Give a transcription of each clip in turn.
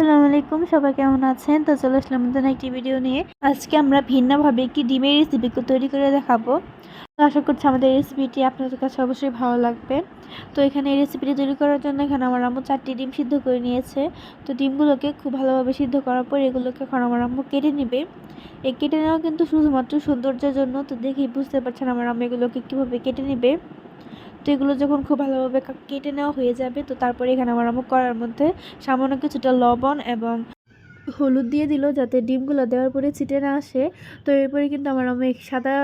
আসসালামু আলাইকুম, সবাই কেমন আছেন? তো চলে আসলাম নতুন একটি ভিডিও নিয়ে। আজকে আমরা ভিন্নভাবে একটি ডিমের রেসিপি তৈরি করে দেখাবো। তো আশা করছি আমাদের রেসিপিটি আপনাদের কাছে অবশ্যই ভালো লাগবে। তো এখানে এই রেসিপিটি তৈরি করার জন্য এখানে আমার আম্মু চারটি ডিম সিদ্ধ করে নিয়েছে। তো ডিমগুলোকে খুব ভালোভাবে সিদ্ধ করার পর এগুলোকে এখন আমার আম্মু কেটে নেবে। এই কেটে নেওয়া কিন্তু শুধুমাত্র সৌন্দর্যের জন্য, তো দেখেই বুঝতে পারছেন আমার আম্মু এগুলোকে কীভাবে কেটে নেবে। তো এগুলো যখন খুব ভালোভাবে কেটে নেওয়া হয়ে যাবে, তো তারপরে এখানে আমার আম্মু করার মধ্যে সামান্য কিছুটা লবণ এবং হলুদ দিয়ে দিল যাতে ডিমগুলো দেওয়ার পরে ছিটে না আসে। তো এরপরে কিন্তু আমার এই সাদা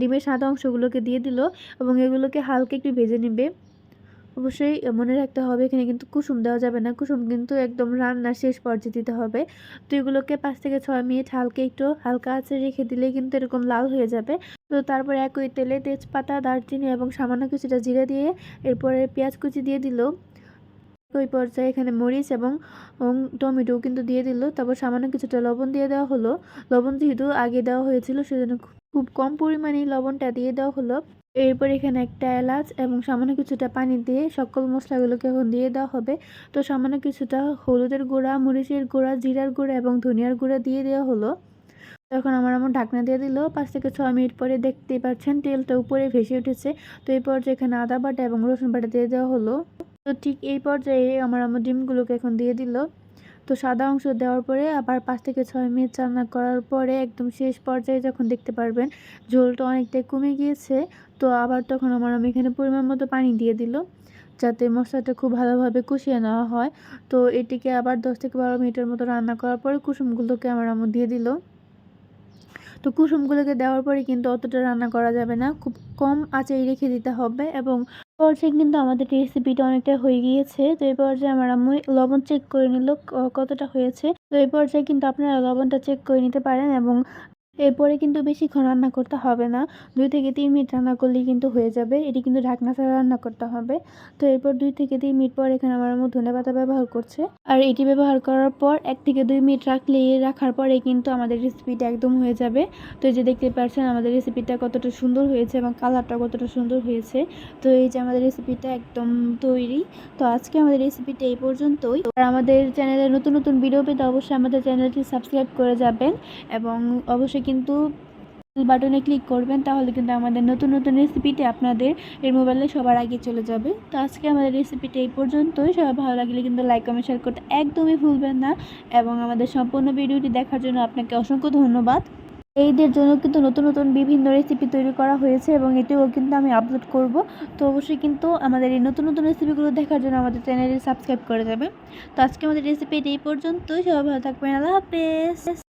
ডিমের সাদা অংশগুলোকে দিয়ে দিল এবং এগুলোকে হালকা একটু ভেজে নেবে। অবশ্যই মনে রাখতে হবে, এখানে কিন্তু কুসুম দেওয়া যাবে না। কুসুম কিন্তু একদম রান্নার শেষ পর্যায়ে দিতে হবে। তো এগুলোকে পাঁচ থেকে ছয় মিনিট হালকা একটু হালকা আঁচে রেখে দিলে কিন্তু এরকম লাল হয়ে যাবে। তো তারপরে একই তেলে তেজপাতা, দারচিনি এবং সামান্য কিছুটা জিরে দিয়ে এরপরে পেঁয়াজ কুচি দিয়ে দিল। ওই পর্যায়ে এখানে মরিচ এবং টমেটো কিন্তু দিয়ে দিল। তারপর সামান্য কিছুটা লবণ দিয়ে দেওয়া হলো। লবণ যেহেতু আগে দেওয়া হয়েছিল, সেজন্য খুব কম পরিমাণে লবণটা দিয়ে দেওয়া হলো। এরপর এখানে একটা এলাচ এবং সামান্য কিছুটা পানি দিয়ে সকল মশলাগুলোকে এখন দিয়ে দেওয়া হবে। তো সামান্য কিছুটা হলুদের গুঁড়া, মরিচের গুঁড়া, জিরার গুঁড়া এবং ধনিয়ার গুঁড়া দিয়ে দেওয়া হলো। তখন আমার আমার ঢাকনা দিয়ে দিল। পাঁচ থেকে ছয় মিনিট পরে দেখতেই পাচ্ছেন তেলটা উপরে ভেসে উঠেছে। তো এই পর্যায়ে এখানে আদা বাটা এবং রসুন বাটা দিয়ে দেওয়া হলো। তো ঠিক এই পর্যায়ে আমার আমার ডিমগুলোকে এখন দিয়ে দিল। তো সাদা অংশ দেওয়ার পরে আবার পাঁচ থেকে ছয় মিনিট রান্না করার পরে একদম শেষ পর্যায়ে যখন দেখতে পারবেন ঝোলটা অনেকটাই কমে গিয়েছে। তো আবার তখন আমার আমি এখানে পরিমাণ মতো পানি দিয়ে দিল যাতে মশলাটা খুব ভালোভাবে কষিয়ে নেওয়া হয়। তো এটিকে আবার দশ থেকে বারো মিনিটের মতো রান্না করার পরে কুসুমগুলোকে আমার আম্মু দিয়ে দিল। তো কুসুমগুলোকে দেওয়ার পরে কিন্তু অতটা রান্না করা যাবে না। খুব কম আঁচেই রেখে দিতে হবে এবং পর্যায়ে কিন্তু আমাদের রেসিপিটা অনেকটা হয়ে গিয়েছে। তো এই পর্যায়ে আমার আম্মু লবণ চেক করে নিল কতটা হয়েছে। তো এই পর্যায়ে কিন্তু আপনারা লবণটা চেক করে নিতে পারেন এবং এরপরে কিন্তু বেশিক্ষণ রান্না করতে হবে না। দুই থেকে তিন মিনিট রান্না করলেই কিন্তু হয়ে যাবে। এটি কিন্তু ঢাকনা ছাড়া রান্না করতে হবে। তো এরপর দুই থেকে তিন মিনিট পর এখানে আমার আম্মু ধনে পাতা ব্যবহার করছে। আর এটি ব্যবহার করার পর এক থেকে দুই মিনিট রাখলে, রাখার পরে কিন্তু আমাদের রেসিপিটা একদম হয়ে যাবে। তো এই যে দেখতে পাচ্ছেন, আমাদের রেসিপিটা কতটা সুন্দর হয়েছে এবং কালারটা কতটা সুন্দর হয়েছে। তো এই যে আমাদের রেসিপিটা একদম তৈরি। তো আজকে আমাদের রেসিপিটা এই পর্যন্তই। আর আমাদের চ্যানেলে নতুন নতুন ভিডিও পেতে অবশ্যই আমাদের চ্যানেলটি সাবস্ক্রাইব করে যাবেন এবং অবশ্যই কিন্তু বাটনে ক্লিক করবেন, তাহলে কিন্তু আমাদের নতুন নতুন রেসিপিটি আপনাদের এর মোবাইলে সবার আগে চলে যাবে। তো আজকে আমাদের রেসিপিটা এই পর্যন্তই। সবাই ভালো লাগলে কিন্তু লাইক কমেন্ট শেয়ার করতে একদমই ভুলবেন না। এবং আমাদের সম্পূর্ণ ভিডিওটি দেখার জন্য আপনাকে অসংখ্য ধন্যবাদ। এইদের জন্য কিন্তু নতুন নতুন বিভিন্ন রেসিপি তৈরি করা হয়েছে এবং এটিও কিন্তু আমি আপলোড করব। তো অবশ্যই কিন্তু আমাদের এই নতুন নতুন রেসিপিগুলো দেখার জন্য আমাদের চ্যানেলটি সাবস্ক্রাইব করে যাবে তো আজকে আমাদের রেসিপি এই পর্যন্তই। সবাই ভালো থাকবেন। আল্লাহ হাফেজ।